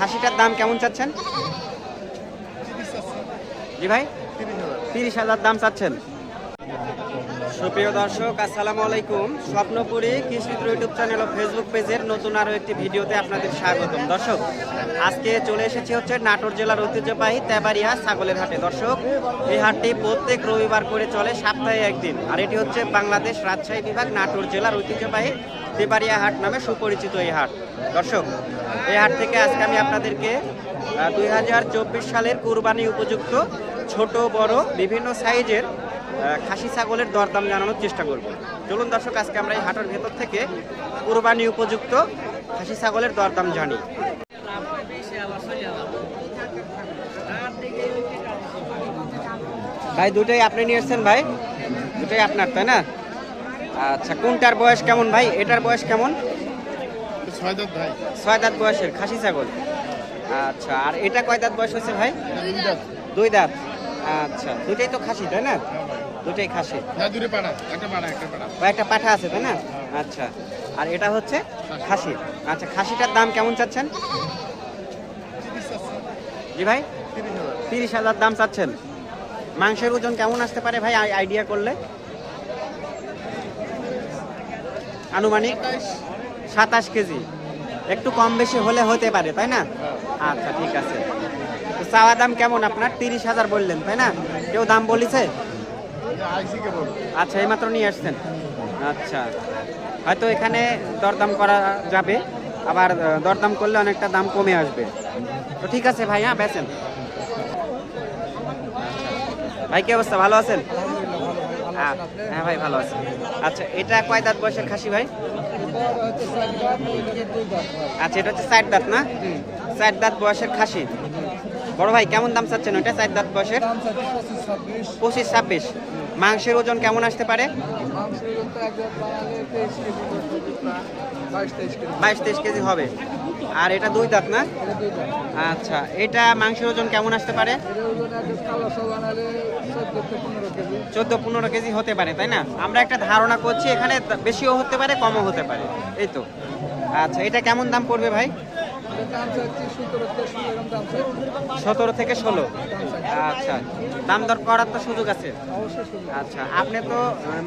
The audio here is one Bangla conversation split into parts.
খাসিটার দাম কেমন চাচ্ছেন? জি ভাই? তিরিশ হাজার দাম চাচ্ছেন। সুপ্রিয় দর্শক, আসসালামু আলাইকুম। স্বপ্নপুরী কৃষিত্র ইউটিউব চ্যানেল ও ফেসবুক পেজের নতুন আরও একটি ভিডিওতে আপনাদের স্বাগতম। দর্শক, আজকে চলে এসেছি হচ্ছে নাটোর জেলার ঐতিহ্যবাহী তেবাড়িয়া ছাগলের হাটে। দর্শক, এই হাটটি প্রত্যেক রবিবার করে চলে, সপ্তাহে একদিন। আর এটি হচ্ছে বাংলাদেশ রাজশাহী বিভাগ নাটোর জেলার ঐতিহ্যবাহী তেবাড়িয়া হাট নামে সুপরিচিত এই হাট। দর্শক এই হাট থেকে আজকে আমি আপনাদেরকে দুই হাজার চব্বিশ সালের কুরবানি উপযুক্ত ছোট, বড়, বিভিন্ন সাইজের খাসি ছাগলের দরদাম জানানোর চেষ্টা করব। চলুন দর্শক, আজকে আমরা এই হাটের ভেতর থেকে কুরবানি উপযুক্ত খাসি ছাগলের দরদাম জানি। ভাই দুটোই আপনি নিয়ে এসছেন ভাই? দুটোই আপনার, তাই না? আচ্ছা কোনটার বয়স কেমন ভাই? এটার বয়স কেমন? ছয় দাঁত ভাই। ছয় দাঁত বয়সের খাসি ছাগল। আচ্ছা আর এটা কয় দাঁত বয়স হয়েছে ভাই? দুই দাঁত। আচ্ছা দুইটাই তো খাসি তাই না? দুটাই খাসি। না একটা একটা পাড়া। একটা পাঠা আছে তাই না? আচ্ছা আর এটা হচ্ছে খাসি। আচ্ছা খাসিটার দাম কেমন চাচ্ছেন? জি ভাই? তিরিশ হাজার। দাম চাচ্ছেন। মাংসের ওজন কেমন আসতে পারে ভাই? আইডিয়া করলে। আনুমানিক। সাতাশ কেজি। একটু কম বেশি হলে হতে পারে, তাই না? আচ্ছা ঠিক আছে। তো চাওয়া দাম কেমন আপনার? তিরিশ হাজার বললেন, তাই না? কেউ দাম বলেছে? আচ্ছা এইমাত্র নিয়ে আসছেন। আচ্ছা। হয়তো এখানে দরদাম করা যাবে, আবার দরদাম করলে অনেকটা দাম কমে আসবে। তো ঠিক আছে ভাই হ্যাঁ বেছেন ভাই, কি অবস্থা? ভালো আছেন? হ্যাঁ ভাই, ভালো আছেন আচ্ছা এটা কয় দাঁত বয়সের খাসি ভাই? আচ্ছা এটা হচ্ছে সাইড দাঁত না? সাইড দাঁত বয়সের খাসি। বড় ভাই কেমন দাম চাচ্ছেন ওইটা সাইড দাঁত বয়সের? পঁচিশ ছাব্বিশ। মাংসের ওজন কেমন আসতে পারে? বাইশ তেইশ কেজি হবে। আর এটা দুই দাঁত না? আচ্ছা এটা মাংসের ওজন কেমন আসতে পারে? চোদ্দ পনেরো কেজি হতে পারে, তাই না? আমরা একটা ধারণা করছি, এখানে বেশিও হতে পারে, কমও হতে পারে। এই তো। আচ্ছা এটা কেমন দাম পড়বে ভাই? সতেরো থেকে ষোলো। আচ্ছা দাম দর করার তো সুযোগ আছে। আচ্ছা আপনি তো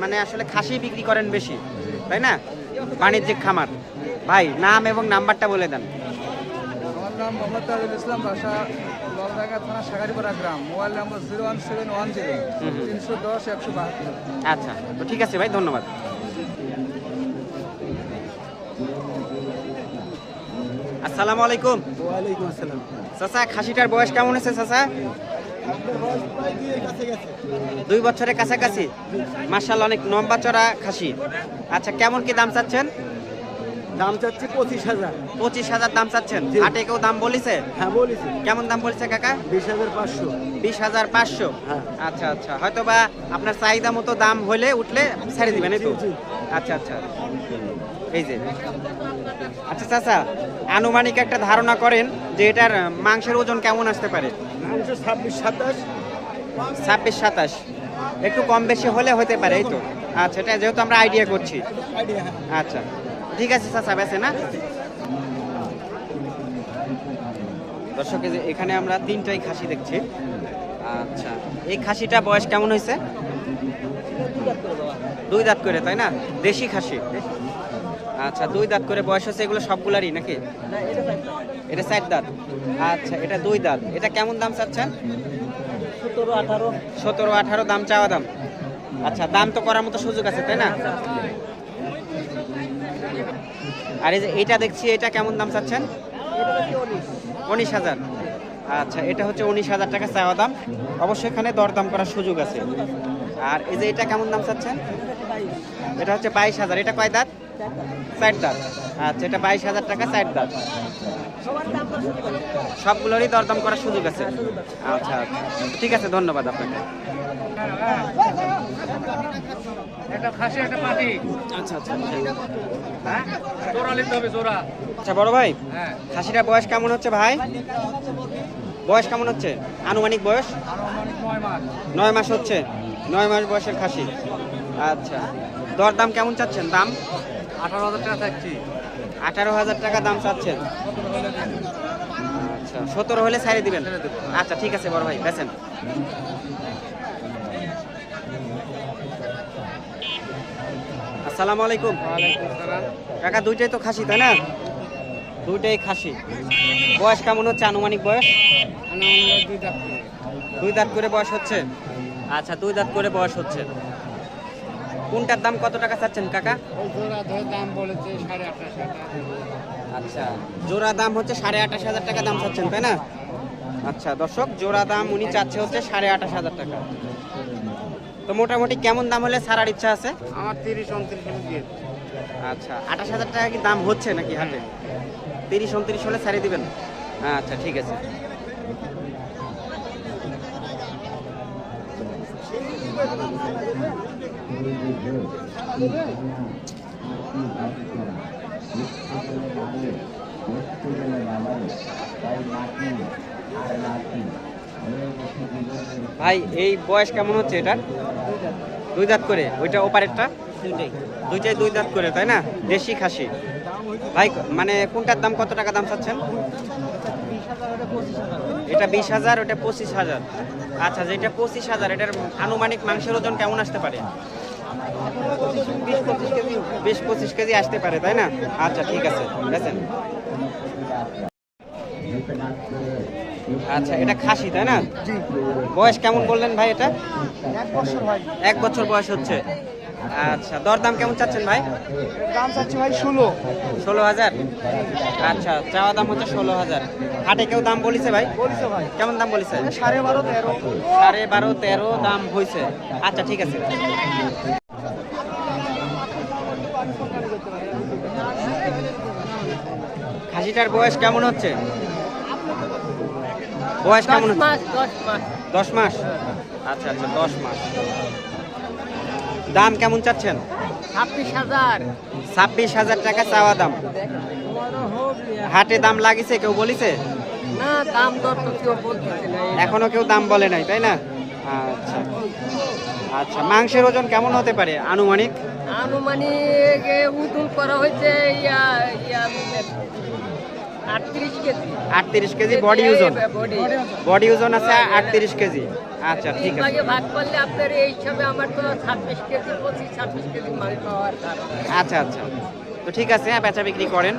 মানে আসলে খাসি বিক্রি করেন বেশি, তাই না? বাণিজ্যিক খামার। ভাই নাম এবং নাম্বারটা বলে দেন। আমার নাম মোহাম্মদ তাজুল ইসলাম বাসা ললডাঙ্গা থানা সাগারিপাড়া গ্রাম। Mobile number zero one seven one zero. তিনশো দশ একশো বাহাত্তর। আচ্ছা তো ঠিক আছে ভাই ধন্যবাদ। আসসালামু আলাইকুম। ওয়ালাইকুম আসসালাম। চাচা খাসিটার বয়স কেমন আছে চাচা? দুই বছরের কাছাকাছি। মার্শাল অনেক লম্বা চড়া খাসি। আচ্ছা কেমন কি দাম চাচ্ছেন? দাম চাচ্ছি পঁচিশ হাজার। পঁচিশ হাজার দাম চাচ্ছেন? হাটে কেউ দাম বলিছে? হ্যাঁ বলেছি। কেমন দাম বলছে কাকা? বিশ হাজার পাঁচশো। বিশ হাজার পাঁচশো? হ্যাঁ। আচ্ছা আচ্ছা। হয়তো বা আপনার চাহিদা মতো দাম হলে উঠলে ছেড়ে দিবেন এই তো। আচ্ছা আচ্ছা। এই যে। আচ্ছা চাচা আনুমানিক একটা ধারণা করেন যে এটার মাংসের ওজন কেমন আসতে পারে? মাংস ছাব্বিশ সাতাশ। ছাব্বিশ সাতাশ। একটু কম বেশি হলে হতে পারে এই তো? আচ্ছা এটা যেহেতু আমরা আইডিয়া করছি। আচ্ছা। ঠিক আছে চাচা বেছে না? দর্শক যে এখানে আমরা তিনটাই খাসি দেখছি। আচ্ছা এই খাসিটা বয়স কেমন হয়েছে? দুই দাঁত করে তাই না? দেশি খাসি। আচ্ছা দুই দাঁত করে বয়স হচ্ছে এগুলো সবগুলারই নাকি? এটা চার দাঁত। আচ্ছা এটা দুই দাঁত। এটা কেমন দাম চাচ্ছেন? সতেরো আঠারো। সতেরো আঠারো দাম চাওয়া দাম। আচ্ছা দাম তো করার মতো সুযোগ আছে তাই না? আর এই যে এটা দেখছি, এটা কেমন দাম চাচ্ছেন? উনিশ হাজার। আচ্ছা এটা হচ্ছে উনিশ হাজার টাকা চাওয়া দাম। অবশ্যই এখানে দরদাম করার সুযোগ আছে। আর এই যে এটা কেমন দাম চাচ্ছেন? এটা হচ্ছে বাইশ হাজার। এটা কয় দাঁত? চার দাঁত। আচ্ছা এটা বাইশ হাজার টাকা, চার দাঁত। সবগুলোরই দরদাম করার সুযোগ আছে। আচ্ছা আচ্ছা। ঠিক আছে ধন্যবাদ আপনাকে। পাটি। আচ্ছা আচ্ছা হ্যাঁ? আচ্ছা বড় ভাই হ্যাঁ। বয়স কেমন হচ্ছে ভাই? বয়স কেমন হচ্ছে? আনুমানিক বয়স? নয় মাস। হচ্ছে। নয় মাস বয়সের খাসি। আচ্ছা। দর দাম কেমন চাচ্ছেন? দাম? আঠারো হাজার টাকা থাকছি আঠারো হাজার টাকা দাম চাচ্ছেন। সতেরো হলে ছাড়ে দিবেন? আচ্ছা ঠিক আছে বড় ভাই বেছেন আসসালামু আলাইকুম। কাকা দুইটাই তো খাসি তাই না? দুইটাই খাসি। বয়স কেমন হচ্ছে? আনুমানিক বয়স? দুই দাঁত করে বয়স হচ্ছে? আচ্ছা দুই দাঁত করে বয়স হচ্ছে। কোনটার দাম কত টাকা চাচ্ছেন কাকা? দাম বলেছে সাড়ে আঠাশ আচ্ছা জোড়া দাম হচ্ছে সাড়ে আঠাশ হাজার টাকা দাম চাচ্ছেন তাই না? আচ্ছা দর্শক জোড়া দাম উনি চাচ্ছে হচ্ছে সাড়ে আঠাশ হাজার টাকা। তো মোটামুটি কেমন দাম হলে ছাড়ার ইচ্ছা আছে? আমার তিরিশ উনত্রিশ দিয়ে আচ্ছা আঠাশ হাজার টাকা কি দাম হচ্ছে নাকি হাটে? তিরিশ উনত্রিশ হলে ছাড়িয়ে দিবেন? আচ্ছা ঠিক আছে। ভাই, এই বয়স কেমন হচ্ছে এটা? দুই দাঁত করে, ওইটা ওপারেরটা? দুইটাই দুই দাঁত করে, তাই না? দেশি খাসি। ভাই মানে কোনটার দাম, কত টাকা দাম চাচ্ছেন? এটা বিশ হাজার ওটা পঁচিশ হাজার। আচ্ছা যেটা পঁচিশ হাজার এটার আনুমানিক মাংসের ওজন কেমন আসতে পারে? বিশ পঁচিশ কেজি আসতে পারে তাই না? আচ্ছা ঠিক আছে দেখেন। আচ্ছা এটা খাসি তাই না? বয়স কেমন বললেন ভাই এটা? এক বছর এক বছর বয়স হচ্ছে। আচ্ছা দরদাম কেমন চাচ্ছেন ভাই? দাম চাচ্ছি ভাই ষোলো। ষোলো হাজার? আচ্ছা চাওয়া দাম হচ্ছে ষোলো হাজার। হাটে কেউ দাম বলিছে ভাই? বলছো ভাই। কেমন দাম বলিছে? সাড়ে বারো তেরো। সাড়ে বারো তেরো দাম হয়েছে আচ্ছা ঠিক আছে। খাসিটার বয়স কেমন হচ্ছে? বয়স কেমন হচ্ছে? দশ মাস? আচ্ছা আচ্ছা দশ মাস। দাম কেমন চাচ্ছেন? ছাব্বিশ হাজার। ছাব্বিশ হাজার টাকা চাওয়া দাম। হাটে দাম লাগিছে কেউ বলিছে? না দাম দর তো কেউ বলতেছে না। এখনও কেউ দাম বলে নাই তাই না? আচ্ছা। আচ্ছা মাংসের ওজন কেমন হতে পারে? আনুমানিক? আনুমানিক উদুল করা হয়েছে ইয়া ইয়া আটত্রিশ কেজি। বডি ওজন। বডি ওজন আছে আটত্রিশ কেজি। আচ্ছা ঠিক আছে। ভাগ করলে আপনার এই হিসাবে আমার তো ছাব্বিশ কেজি পঁচিশ ছাব্বিশ কেজি মাল পাওয়ার আচ্ছা আচ্ছা। তো ঠিক আছে বেচা বিক্রি করেন।